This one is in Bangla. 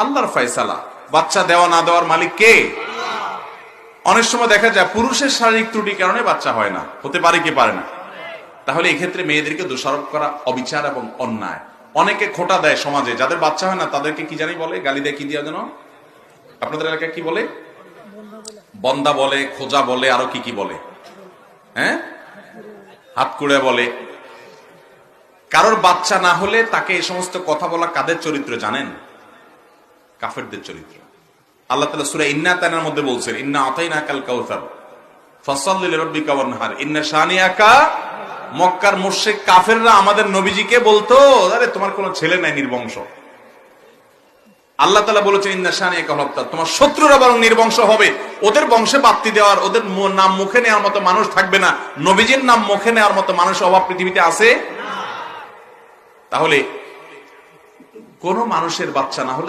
আল্লাহর ফয়সালা। বাচ্চা দেওয়া না দেওয়ার মালিক কে? অনেক সময় দেখা যায় পুরুষের শারীরিক ত্রুটির কারণে বাচ্চা হয় না। হতে পারে কি পারে না। তাহলে এক্ষেত্রে মেয়েদেরকে দোষারোপ করা অবিচার এবং অন্যায়। অনেকে খোটা দেয় সমাজে। যাদের বাচ্চা হয় না, তাদেরকে কি জানি বলে? গালি দেয় কি দিয়া যেন? আপনাদের এলাকায় কি বলে? বন্দা বলে, খোঁজা বলে, আরও কি কি বলে? হ্যাঁ? হাত কুড়ে বলে। কারোর বাচ্চা না হলে তাকে এই সমস্ত কথা বলা কাদের চরিত্র জানেন? কাফেরদের চরিত্র। আল্লাহ তালা সুরা ইন্না তানার মধ্যে বলছেন, ইন্না আতাইনা কাল কাউসার মক্কার কাফেররা আমাদের নবীজিকে বলতো, আরে, তোমার কোনো ছেলে নাই নির্বংশ। আল্লাহ তালা বলেছেন শানিয়াকা হপ্তা তোমার শত্রুরা বরং নির্বংশ হবে। ওদের বংশে বাত্তি দেওয়ার, ওদের নাম মুখে নেওয়ার মতো মানুষ থাকবে না। নবীজির নাম মুখে নেওয়ার মতো মানুষ অভাব পৃথিবীতে আছে? তাহলে কোন মানুষের বাচ্চা না হলে